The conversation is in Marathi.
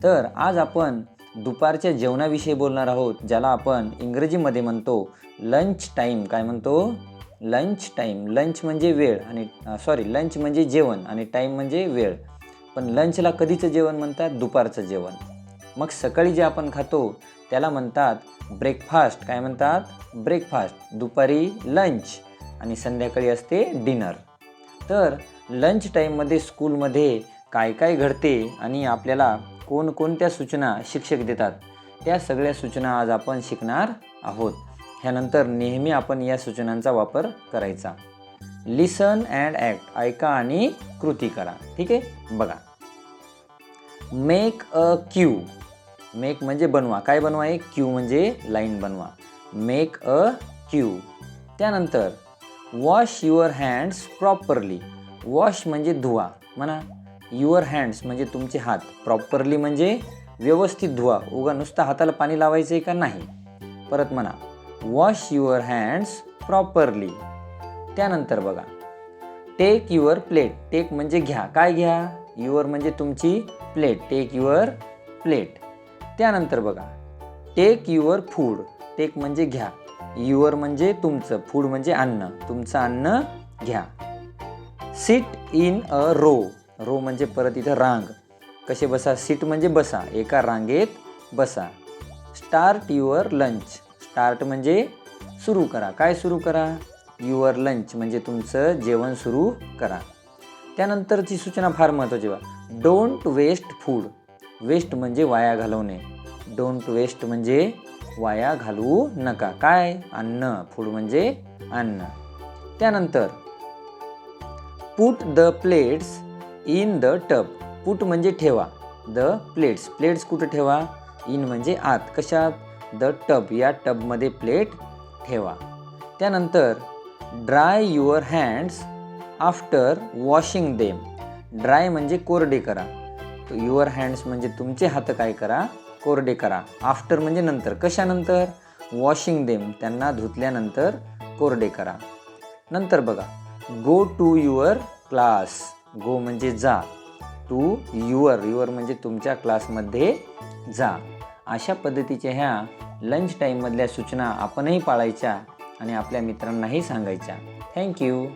तर आज आपण दुपारच्या जेवणाविषयी बोलणार आहोत ज्याला आपण इंग्रजीमध्ये म्हणतो लंच टाईम काय म्हणतो? लंच टाईम लंच म्हणजे वेळ आणि सॉरी लंच म्हणजे जेवण आणि टाईम म्हणजे वेळ. पण लंचला कधीचं जेवण म्हणतात? दुपारचं जेवण. मग सकाळी जे आपण खातो त्याला म्हणतात ब्रेकफास्ट काय म्हणतात? ब्रेकफास्ट दुपारी लंच आणि संध्याकाळी असते डिनर तर लंच टाईममध्ये स्कूलमध्ये काय काय घडते आणि आपल्याला कोणकोणत्या सूचना शिक्षक देतात त्या सगळ्या सूचना आज आपण शिकणार आहोत. ह्यानंतर नेहमी आपण या सूचनांचा वापर करायचा. लिसन अँड ॲक्ट ऐका आणि कृती करा. ठीक आहे? बघा. मेक अ क्यू मेक म्हणजे बनवा. काय बनवा? आहे क्यू म्हणजे लाईन बनवा. मेक अ क्यू त्यानंतर wash your hands properly wash म्हणजे धुवा. म्हणा. युअर हँड्स म्हणजे तुमचे हात. प्रॉपरली म्हणजे व्यवस्थित धुवा. उगा नुसतं हाताला पाणी लावायचं आहे का नाही? परत म्हणा वॉश युअर हँड्स प्रॉपरली. त्यानंतर बघा टेक युअर प्लेट. टेक म्हणजे घ्या. काय घ्या? युअर म्हणजे तुमची प्लेट. Take your plate. त्यानंतर बघा टेक युअर फूड. टेक म्हणजे घ्या. युअर म्हणजे तुमचं. फूड म्हणजे अन्न. तुमचं अन्न घ्या. Sit in a row. Row म्हणजे परत इथं रांग. कसे बसा? सीट म्हणजे बसा. एका रांगेत बसा. Start your lunch. स्टार्ट म्हणजे सुरू करा. काय सुरू करा? युअर लंच म्हणजे तुमचं जेवण सुरू करा. त्यानंतरची सूचना फार महत्त्वाची बा डोंट वेस्ट फूड. वेस्ट म्हणजे वाया घालवणे डोंट वेस्ट म्हणजे वाया घालवू नका. काय? अन्न. फूड म्हणजे अन्न. त्यानंतर put the plates in the tub. Put म्हणजे ठेवा. The plates. प्लेट्स कुठं ठेवा? इन म्हणजे आत. कशात? The tub. या टबमध्ये प्लेट ठेवा. त्यानंतर dry your hands after washing them. Dry म्हणजे कोरडे करा. युअर हँड्स म्हणजे तुमचे हात काय करा? कोरडे करा. आफ्टर म्हणजे नंतर. कशानंतर? Washing them. त्यांना धुतल्यानंतर कोरडे करा. नंतर बघा. Go to your class. Go म्हणजे जा. टू युअर युअर म्हणजे तुमच्या क्लासमध्ये जा. अशा पद्धतीच्या ह्या लंच टाईममधल्या सूचना आपणही पाळायच्या आणि आपल्या मित्रांनाही सांगायच्या. थँक्यू